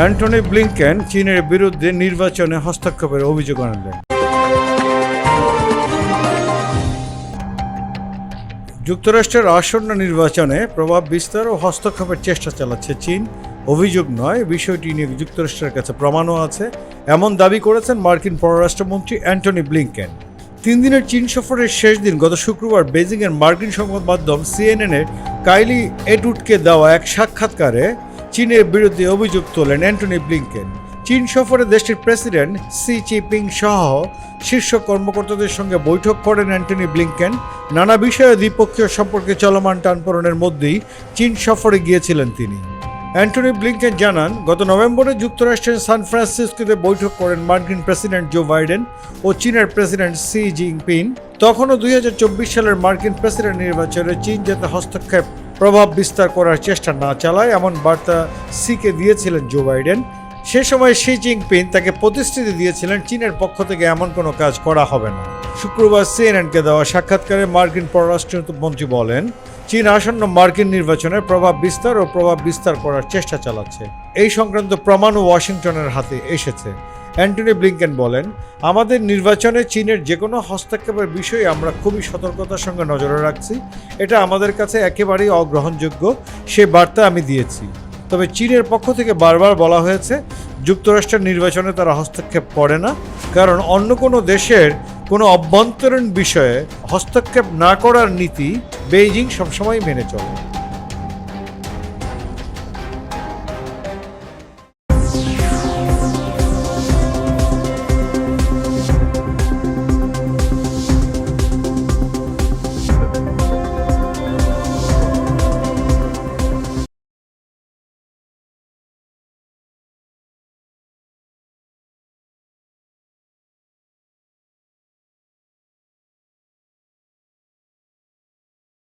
Antony Blinken চীনের বিরুদ্ধে নির্বাচনে হস্তক্ষেপের অভিযোগ আনলেন। যুক্তরাষ্ট্রের আসন্ন নির্বাচনে প্রভাব বিস্তার ও হস্তক্ষেপের চেষ্টা চালাচ্ছে চীন। অভিযোগ নয়, বিষয়টি নিয়ে যুক্তরাষ্ট্রের কাছে প্রমাণও আছে। এমন দাবি করেছেন মার্কিন পররাষ্ট্রমন্ত্রী অ্যান্টনি ব্লিংকেন। তিন দিনের চীন সফরের শেষ দিন গত শুক্রবার বেজিংয়ের মার্কিন সংবাদ মাধ্যম সিএনএনের কাইলি এটুটকে দেওয়া এক সাক্ষাৎকারে চীনের বিরুদ্ধে অভিযোগ তোলেন অ্যান্টনি ব্লিংকেন। চীন সফরে দেশটির প্রেসিডেন্ট সি চিপিং সহ শীর্ষ কর্মকর্তাদের সঙ্গে বৈঠক করেন অ্যান্টনি ব্লিংকেন। নানা বিষয়ে দ্বিপক্ষীয় সম্পর্কে চলমান টানপোড়েনের মধ্যেই চীন সফরে গিয়েছিলেন তিনি। অ্যান্টনি ব্লিংকেন জানান, গত নভেম্বরে যুক্তরাষ্ট্রের সান ফ্রান্সিসকোতে বৈঠক করেন মার্কিন প্রেসিডেন্ট জো বাইডেন ও চীনের প্রেসিডেন্ট সি জিনপিং। তখনও দুই হাজার চব্বিশ সালের মার্কিন প্রেসিডেন্ট নির্বাচনে চীন যাতে হস্তক্ষেপ প্রভাব বিস্তার করার চেষ্টা না চালায়, এমন বার্তা সিকে দিয়েছিলেন জো বাইডেন। সে সময় শি জিনপিং তাকে প্রতিশ্রুতি দিয়েছিলেন, চীনের পক্ষ থেকে এমন কোনো কাজ করা হবে না। শুক্রবার সিএনএনকে দেওয়া সাক্ষাৎকারে মার্কিন পররাষ্ট্রমন্ত্রী বলেন, চীন আসন্ন মার্কিন নির্বাচনে প্রভাব বিস্তার ও প্রভাব বিস্তার করার চেষ্টা চালাচ্ছে। এই সংক্রান্ত প্রমাণও ওয়াশিংটনের হাতে এসেছে। অ্যান্টনি ব্লিংকেন বলেন, আমাদের নির্বাচনে চীনের যে কোনো হস্তক্ষেপের বিষয়ে আমরা খুবই সতর্কতার সঙ্গে নজরে রাখছি। এটা আমাদের কাছে একেবারেই অগ্রহণযোগ্য। সে বার্তা আমি দিয়েছি। তবে চীনের পক্ষ থেকে বারবার বলা হয়েছে, যুক্তরাষ্ট্রের নির্বাচনে তারা হস্তক্ষেপ করে না। কারণ অন্য কোনো দেশের কোনো অভ্যন্তরীণ বিষয়ে হস্তক্ষেপ না করার নীতি বেইজিং সবসময় মেনে চলে।